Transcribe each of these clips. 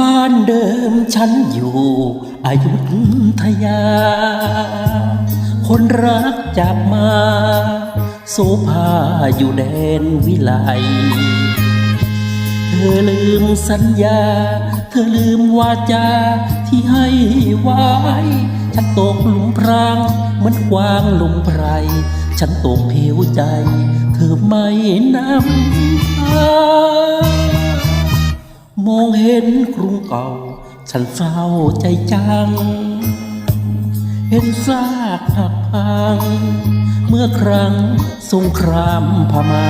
บ้านเดิมฉันอยู่อายุทยา คนรักจากมาโสภาอยู่แดนวิไลเธอลืมสัญญา เธอลืมวาจาที่ให้ไว้ฉันตกหลุมพรางเหมือนกวางหลุมไพร ฉันตกผิวใจ เธอไม่นำพา มองเห็นกรุงเก่า ฉันเศร้าใจจัง เห็นซากหักพัง เมื่อครั้งสงครามพม่า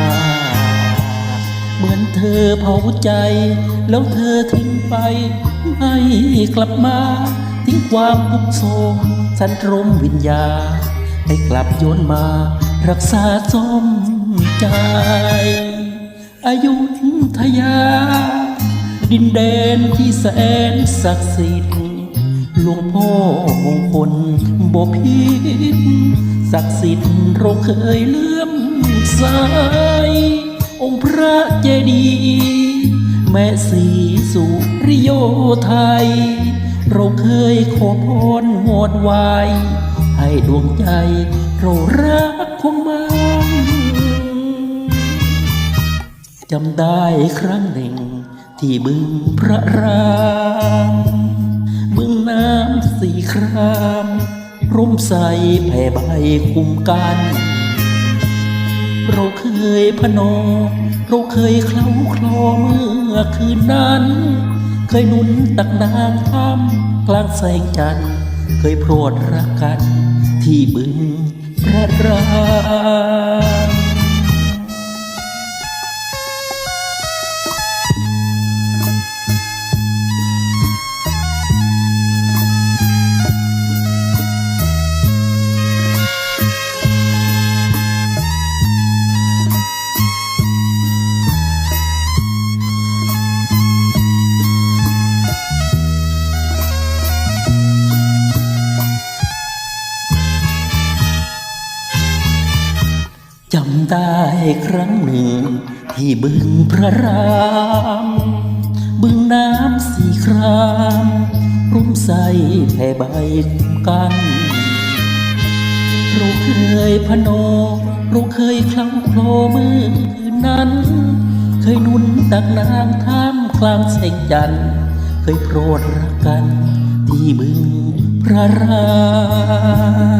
เหมือนเธอเผาใจ แล้วเธอทิ้งไป ไม่กลับมา ทิ้งความทุกโศกสันตรมวิญญา ให้กลับโยนมา รักษาสมใจอายุทยา ดินแดนที่แสนศักดิ์สิทธิ์หลวงพ่อมงคลบ่ผิดศักดิ์สิทธิ์เราเคยเลื่อมใสองค์พระเจดีย์แม่สีสุริโยไทย เราเคยขอพรโหดไวายให้ดวงใจเรารักคงมันจำได้ครั้งหนึ่ง ที่บึงพระรามบึงน้ำสีครามร่มใสแผ่ใบคุมกัน เราเคยพนอเราเคยเคล้าคลอเมื่อคืนนั้น เคยหนุนตักนางถ้ำกลางแสงจันทร์เคยโปรดรักกันที่บึงพระราม จำได้ครั้งหนึ่ง ที่บึงพระราม บึงน้ำสีครามร่มใสแผ่ใบคุ้มกันเราเคยพนอเราเคยคลั่งโคลมือคืนนั้น เคยนุ่นตักนางท่ามกลางแสงจันทร์เคยโปรดรักกัน ที่บึงพระราม